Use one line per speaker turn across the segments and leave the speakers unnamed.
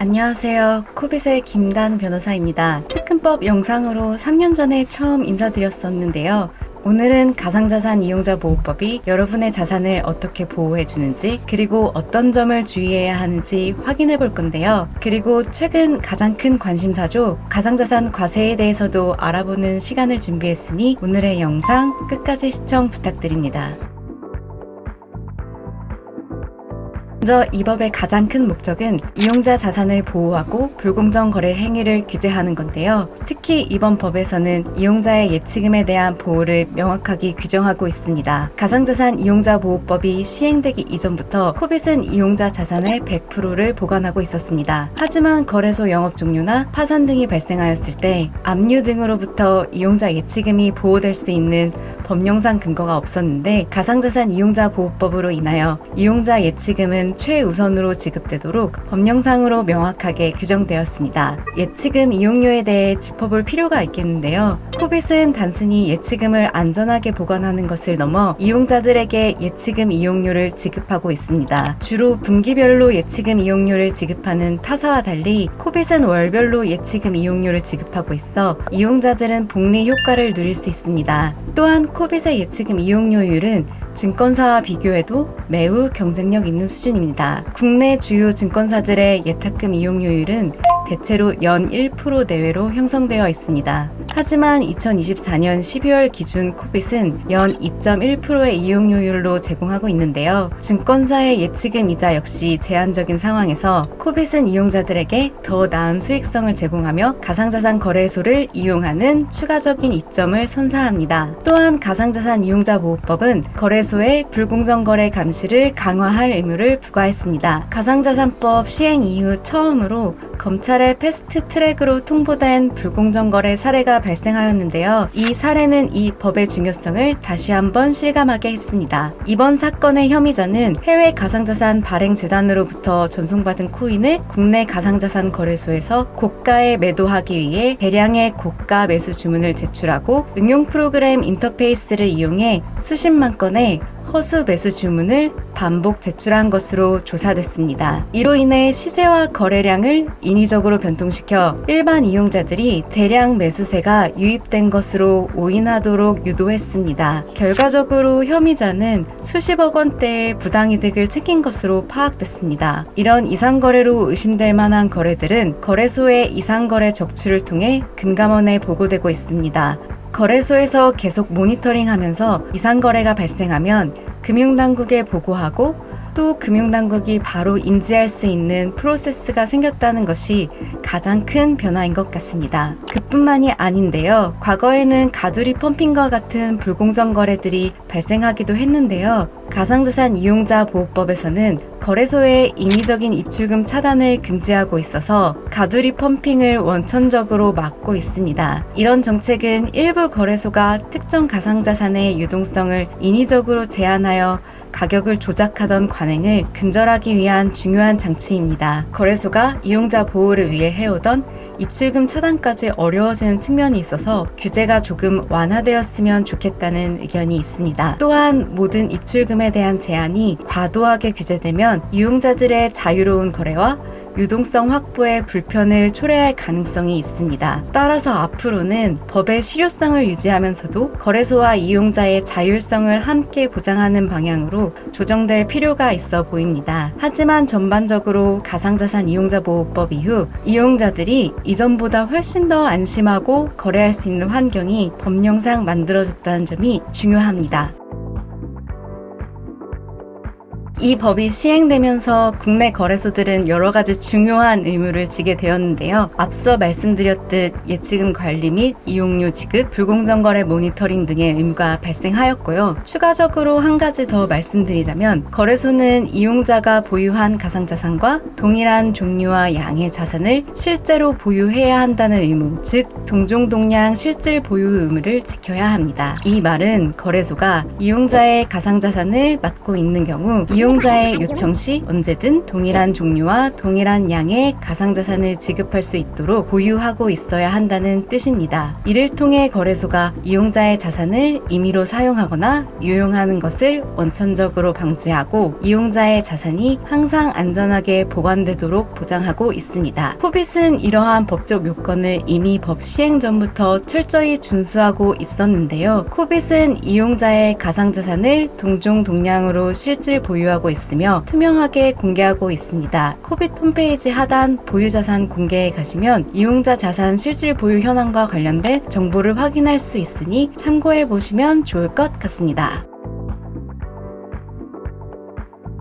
안녕하세요. 코빗의 김단 변호사입니다. 특근법 영상으로 3년 전에 처음 인사드렸었는데요. 오늘은 가상자산 이용자 보호법이 여러분의 자산을 어떻게 보호해주는지, 그리고 어떤 점을 주의해야 하는지 확인해 볼 건데요. 그리고 최근 가장 큰 관심사죠. 가상자산 과세에 대해서도 알아보는 시간을 준비했으니 오늘의 영상 끝까지 시청 부탁드립니다. 먼저 이 법의 가장 큰 목적은 이용자 자산을 보호하고 불공정 거래 행위를 규제하는 건데요. 특히 이번 법에서는 이용자의 예치금에 대한 보호를 명확하게 규정하고 있습니다. 가상자산 이용자 보호법이 시행되기 이전부터 코빗은 이용자 자산의 100%를 보관하고 있었습니다. 하지만 거래소 영업 종료나 파산 등이 발생하였을 때 압류 등으로부터 이용자 예치금이 보호될 수 있는 법령상 근거가 없었는데 가상자산 이용자 보호법으로 인하여 이용자 예치금은 최우선으로 지급되도록 법령상으로 명확하게 규정되었습니다. 예치금 이용료에 대해 짚어볼 필요가 있겠는데요. 코빗은 단순히 예치금을 안전하게 보관하는 것을 넘어 이용자들에게 예치금 이용료를 지급하고 있습니다. 주로 분기별로 예치금 이용료를 지급하는 타사와 달리 코빗은 월별로 예치금 이용료를 지급하고 있어 이용자들은 복리 효과를 누릴 수 있습니다. 또한 코빗의 예치금 이용료율은 증권사와 비교해도 매우 경쟁력 있는 수준입니다. 국내 주요 증권사들의 예탁금 이용료율은 대체로 연 1% 내외로 형성되어 있습니다. 하지만 2024년 12월 기준 코빗은 연 2.1%의 이용료율로 제공하고 있는데요. 증권사의 예치금 이자 역시 제한적인 상황에서 코빗은 이용자들에게 더 나은 수익성을 제공하며 가상자산 거래소를 이용하는 추가적인 이점을 선사합니다. 또한 가상자산 이용자 보호법은 거래소의 불공정 거래 감시를 강화할 의무를 부과했습니다. 가상자산법 시행 이후 처음으로 검찰 의 패스트 트랙으로 통보된 불공정 거래 사례가 발생하였는데요. 이 사례는 이 법의 중요성을 다시 한번 실감하게 했습니다. 이번 사건의 혐의자는 해외 가상자산 발행재단으로부터 전송받은 코인을 국내 가상자산 거래소에서 고가에 매도하기 위해 대량의 고가 매수 주문을 제출하고 응용 프로그램 인터페이스를 이용해 수십만 건의 허수 매수 주문을 반복 제출한 것으로 조사됐습니다. 이로 인해 시세와 거래량을 인위적으로 변동시켜 일반 이용자들이 대량 매수세가 유입된 것으로 오인하도록 유도했습니다. 결과적으로 혐의자는 수십억 원대의 부당이득을 챙긴 것으로 파악됐습니다. 이런 이상거래로 의심될 만한 거래들은 거래소의 이상거래 적출을 통해 금감원에 보고되고 있습니다. 거래소에서 계속 모니터링 하면서 이상거래가 발생하면 금융당국에 보고하고 또 금융당국이 바로 인지할 수 있는 프로세스가 생겼다는 것이 가장 큰 변화인 것 같습니다. 그뿐만이 아닌데요. 과거에는 가두리 펌핑과 같은 불공정 거래들이 발생하기도 했는데요. 가상자산 이용자 보호법에서는 거래소의 인위적인 입출금 차단을 금지하고 있어서 가두리 펌핑을 원천적으로 막고 있습니다. 이런 정책은 일부 거래소가 특정 가상자산의 유동성을 인위적으로 제한하여 가격을 조작하던 관행을 근절하기 위한 중요한 장치입니다. 거래소가 이용자 보호를 위해 해오던 입출금 차단까지 어려워지는 측면이 있어서 규제가 조금 완화되었으면 좋겠다는 의견이 있습니다. 또한 모든 입출금에 대한 제한이 과도하게 규제되면 이용자들의 자유로운 거래와 유동성 확보에 불편을 초래할 가능성이 있습니다. 따라서 앞으로는 법의 실효성을 유지하면서도 거래소와 이용자의 자율성을 함께 보장하는 방향으로 조정될 필요가 있어 보입니다. 하지만 전반적으로 가상자산 이용자 보호법 이후 이용자들이 이전보다 훨씬 더 안심하고 거래할 수 있는 환경이 법령상 만들어졌다는 점이 중요합니다. 이 법이 시행되면서 국내 거래소들은 여러 가지 중요한 의무를 지게 되었는데요. 앞서 말씀드렸듯 예치금 관리 및 이용료 지급, 불공정 거래 모니터링 등의 의무가 발생하였고요. 추가적으로 한 가지 더 말씀드리자면 거래소는 이용자가 보유한 가상자산과 동일한 종류와 양의 자산을 실제로 보유해야 한다는 의무, 즉 동종동량 실질 보유 의무를 지켜야 합니다. 이 말은 거래소가 이용자의 가상자산을 맡고 있는 경우 이용 이용자의 요청 시 언제든 동일한 종류와 동일한 양의 가상자산을 지급할 수 있도록 보유하고 있어야 한다는 뜻입니다. 이를 통해 거래소가 이용자의 자산을 임의로 사용하거나 유용하는 것을 원천적으로 방지하고 이용자의 자산이 항상 안전하게 보관되도록 보장하고 있습니다. 코빗은 이러한 법적 요건을 이미 법 시행 전부터 철저히 준수하고 있었는데요. 코빗은 이용자의 가상자산을 동종 동량으로 실질 보유 하고 있으며 투명하게 공개하고 있습니다. 코빗 홈페이지 하단 보유자산 공개에 가시면 이용자 자산 실질 보유 현황과 관련된 정보를 확인할 수 있으니 참고해 보시면 좋을 것 같습니다.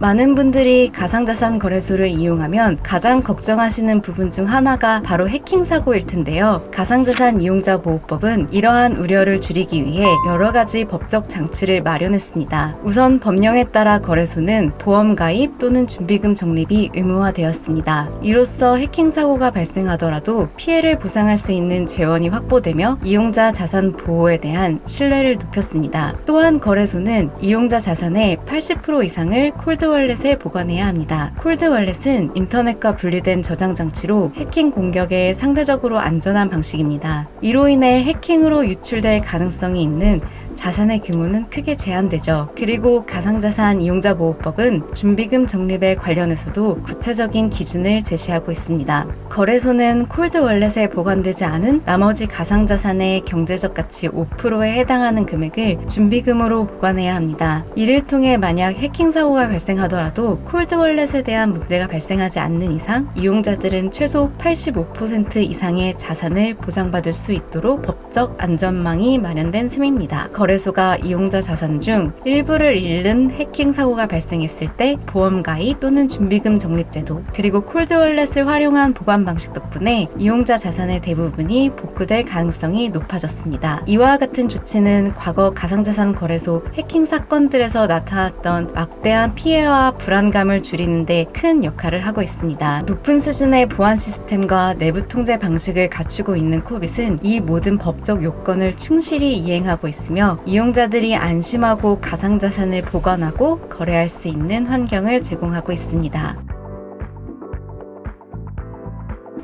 많은 분들이 가상자산 거래소를 이용하면 가장 걱정하시는 부분 중 하나가 바로 해킹 사고일 텐데요. 가상자산 이용자 보호법은 이러한 우려를 줄이기 위해 여러 가지 법적 장치를 마련했습니다. 우선 법령에 따라 거래소는 보험 가입 또는 준비금 적립이 의무화되었습니다. 이로써 해킹 사고가 발생하더라도 피해를 보상할 수 있는 재원이 확보되며 이용자 자산 보호에 대한 신뢰를 높였습니다. 또한 거래소는 이용자 자산의 80% 이상을 콜드 콜드 월렛에 보관해야 합니다. 콜드 월렛은 인터넷과 분리된 저장 장치로 해킹 공격에 상대적으로 안전한 방식입니다. 이로 인해 해킹으로 유출될 가능성이 있는 자산의 규모는 크게 제한되죠. 그리고 가상자산 이용자 보호법은 준비금 적립에 관련해서도 구체적인 기준을 제시하고 있습니다. 거래소는 콜드 월렛에 보관되지 않은 나머지 가상자산의 경제적 가치 5%에 해당하는 금액을 준비금으로 보관해야 합니다. 이를 통해 만약 해킹 사고가 발생하더라도 콜드 월렛에 대한 문제가 발생하지 않는 이상 이용자들은 최소 85% 이상의 자산을 보장받을 수 있도록 법적 안전망이 마련된 셈입니다. 거래 소가 이용자 자산 중 일부를 잃는 해킹 사고가 발생했을 때 보험 가입 또는 준비금 적립 제도 그리고 콜드월렛을 활용한 보관 방식 덕분에 이용자 자산의 대부분이 복구될 가능성이 높아졌습니다. 이와 같은 조치는 과거 가상자산 거래소 해킹 사건들에서 나타났던 막대한 피해와 불안감을 줄이는데 큰 역할을 하고 있습니다. 높은 수준의 보안 시스템과 내부 통제 방식을 갖추고 있는 코빗은 이 모든 법적 요건을 충실히 이행하고 있으며 이용자들이 안심하고 가상자산을 보관하고 거래할 수 있는 환경을 제공하고 있습니다.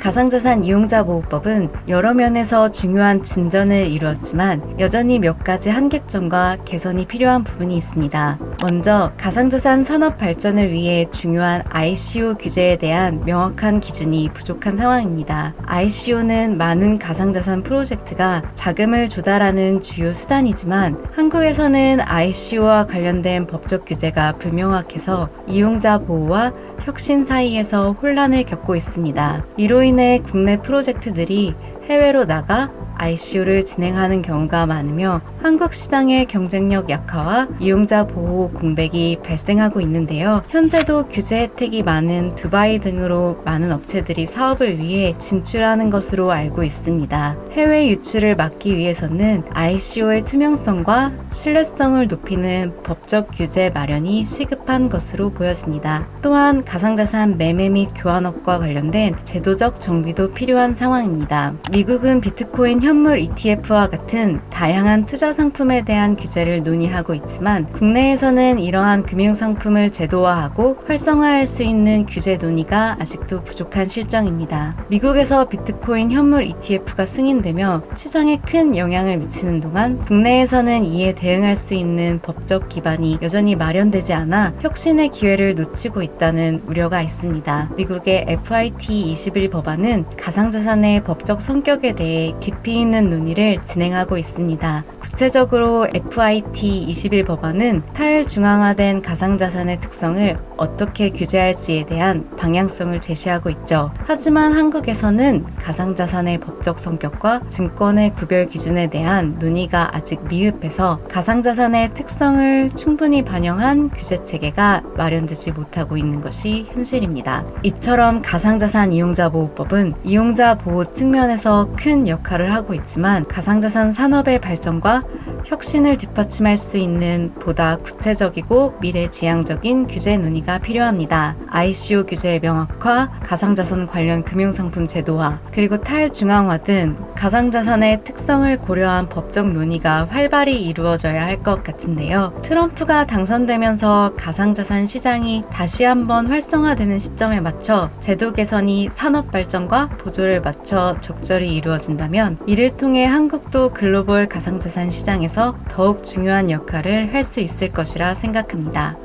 가상자산 이용자 보호법은 여러 면에서 중요한 진전을 이루었지만 여전히 몇 가지 한계점과 개선이 필요한 부분이 있습니다. 먼저 가상자산 산업 발전을 위해 중요한 ICO 규제에 대한 명확한 기준이 부족한 상황입니다. ICO는 많은 가상자산 프로젝트가 자금을 조달하는 주요 수단이지만 한국에서는 ICO와 관련된 법적 규제가 불명확해서 이용자 보호와 혁신 사이에서 혼란을 겪고 있습니다. 이로 인해 국내 프로젝트들이 해외로 나가 ICO를 진행하는 경우가 많으며 한국 시장의 경쟁력 약화와 이용자 보호 공백이 발생하고 있는데요. 현재도 규제 혜택이 많은 두바이 등으로 많은 업체들이 사업을 위해 진출하는 것으로 알고 있습니다. 해외 유출을 막기 위해서는 ICO의 투명성과 신뢰성을 높이는 법적 규제 마련이 시급한 것으로 보여집니다. 또한 가상자산 매매 및 교환업과 관련된 제도적 정비도 필요한 상황입니다. 미국은 비트코인 현물 ETF와 같은 다양한 투자 상품에 대한 규제를 논의하고 있지만 국내에서는 이러한 금융 상품을 제도화하고 활성화할 수 있는 규제 논의가 아직도 부족한 실정입니다. 미국에서 비트코인 현물 ETF가 승인되며 시장에 큰 영향을 미치는 동안 국내에서는 이에 대응할 수 있는 법적 기반이 여전히 마련되지 않아 혁신의 기회를 놓치고 있다는 우려가 있습니다. 미국의 FIT 21 법안은 가상자산의 법적 성격에 대해 깊이 있는 논의를 진행하고 있습니다. 구체적으로 FIT 21 법안은 탈중앙화된 가상자산의 특성을 어떻게 규제할지에 대한 방향성을 제시하고 있죠. 하지만 한국에서는 가상자산의 법적 성격과 증권의 구별 기준에 대한 논의가 아직 미흡해서 가상자산의 특성을 충분히 반영한 규제 체계가 마련되지 못하고 있는 것이 현실입니다. 이처럼 가상자산 이용자 보호법은 이용자 보호 측면에서 큰 역할을 하고 있지만 가상자산 산업의 발전과 혁신을 뒷받침할 수 있는 보다 구체적이고 미래지향적인 규제 논의가 필요합니다. ICO 규제의 명확화, 가상자산 관련 금융상품 제도화, 그리고 탈중앙화 등 가상자산의 특성을 고려한 법적 논의가 활발히 이루어져야 할 것 같은데요. 트럼프가 당선되면서 가상자산 시장이 다시 한번 활성화되는 시점에 맞춰 제도 개선이 산업 발전과 보조를 맞춰 적절히 이루어진다면 이를 통해 한국도 글로벌 가상자산 시장에서 더욱 중요한 역할을 할 수 있을 것이라 생각합니다.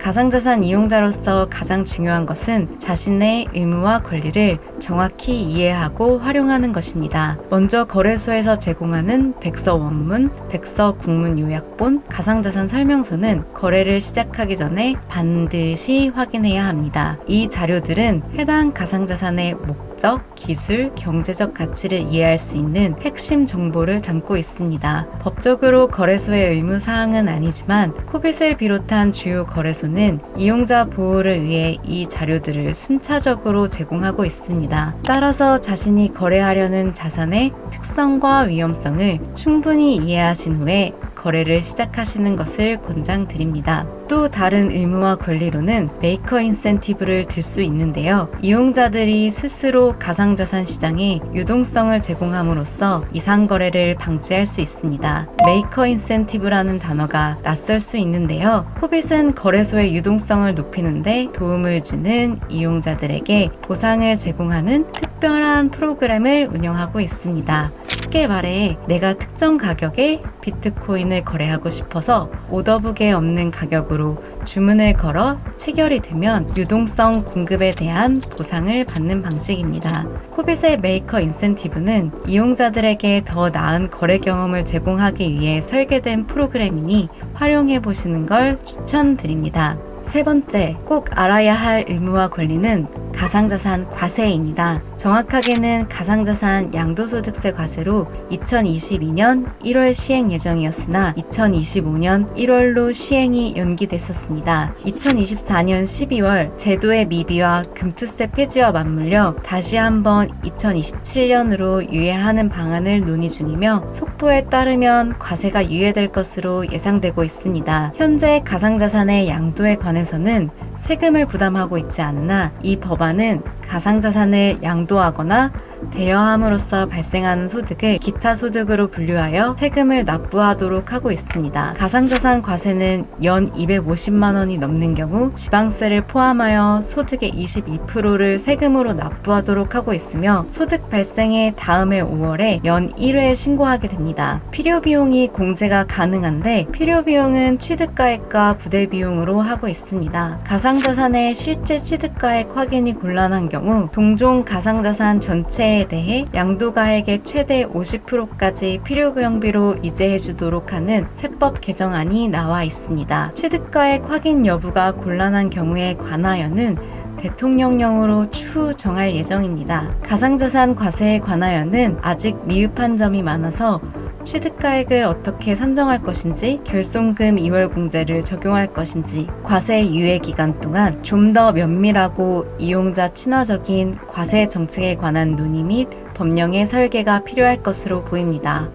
가상자산 이용자로서 가장 중요한 것은 자신의 의무와 권리를 정확히 이해하고 활용하는 것입니다. 먼저 거래소에서 제공하는 백서 원문, 백서 국문 요약본, 가상자산 설명서는 거래를 시작하기 전에 반드시 확인해야 합니다. 이 자료들은 해당 가상자산의 목적, 기술, 경제적 가치를 이해할 수 있는 핵심 정보를 담고 있습니다. 법적으로 거래소의 의무 사항은 아니지만 코빗을 비롯한 주요 거래소는 이용자 보호를 위해 이 자료들을 순차적으로 제공하고 있습니다. 따라서 자신이 거래하려는 자산의 특성과 위험성을 충분히 이해하신 후에 거래를 시작하시는 것을 권장드립니다. 또 다른 의무와 권리로는 메이커 인센티브를 들 수 있는데요. 이용자들이 스스로 가상자산 시장에 유동성을 제공함으로써 이상 거래를 방지할 수 있습니다. 메이커 인센티브라는 단어가 낯설 수 있는데요. 코빗은 거래소의 유동성을 높이는데 도움을 주는 이용자들에게 보상을 제공하는 특별한 프로그램을 운영하고 있습니다. 쉽게 말해 내가 특정 가격에 비트코인을 거래하고 싶어서 오더북에 없는 가격으로 주문을 걸어 체결이 되면 유동성 공급에 대한 보상을 받는 방식입니다. 코빗의 메이커 인센티브는 이용자들에게 더 나은 거래 경험을 제공하기 위해 설계된 프로그램이니 활용해 보시는 걸 추천드립니다. 세 번째, 꼭 알아야 할 의무와 권리는 가상자산 과세입니다. 정확하게는 가상자산 양도소득세 과세로 2022년 1월 시행 예정이었으나 2025년 1월로 시행이 연기됐었습니다. 2024년 12월 제도의 미비와 금투세 폐지와 맞물려 다시 한번 2027년으로 유예하는 방안을 논의 중이며 속보에 따르면 과세가 유예될 것으로 예상되고 있습니다. 현재 가상자산의 양도에 관해서는 세금을 부담하고 있지 않으나 이 법안 은 가상자산을 양도하거나 대여함으로써 발생하는 소득을 기타 소득으로 분류하여 세금을 납부하도록 하고 있습니다. 가상자산 과세는 연 250만 원이 넘는 경우 지방세를 포함하여 소득의 22%를 세금으로 납부하도록 하고 있으며 소득 발생의 다음해 5월에 연 1회 신고하게 됩니다. 필요 비용이 공제가 가능한데 필요 비용은 취득가액과 부대 비용으로 하고 있습니다. 가상자산의 실제 취득가액 확인이 곤란한 경우 동종 가상자산 전체 분야에 대해 양도가액의 최대 50%까지 필요경비로 이재해 주도록 하는 세법 개정안이 나와 있습니다. 취득가액 확인 여부가 곤란한 경우에 관하여는 대통령령으로 추후 정할 예정입니다. 가상자산 과세에 관하여는 아직 미흡한 점이 많아서 취득가액을 어떻게 산정할 것인지, 결손금 2월 공제를 적용할 것인지, 과세 유예 기간 동안 좀 더 면밀하고 이용자 친화적인 과세 정책에 관한 논의 및 법령의 설계가 필요할 것으로 보입니다.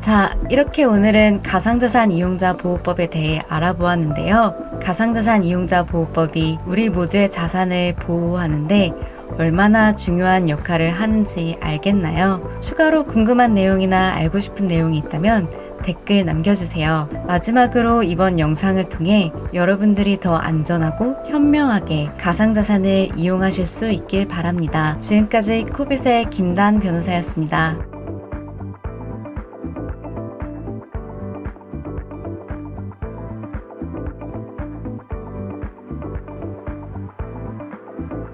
자, 이렇게 오늘은 가상자산 이용자 보호법에 대해 알아보았는데요. 가상자산 이용자 보호법이 우리 모두의 자산을 보호하는데 얼마나 중요한 역할을 하는지 알겠나요? 추가로 궁금한 내용이나 알고 싶은 내용이 있다면 댓글 남겨주세요. 마지막으로 이번 영상을 통해 여러분들이 더 안전하고 현명하게 가상자산을 이용하실 수 있길 바랍니다. 지금까지 코빗의 김단 변호사였습니다.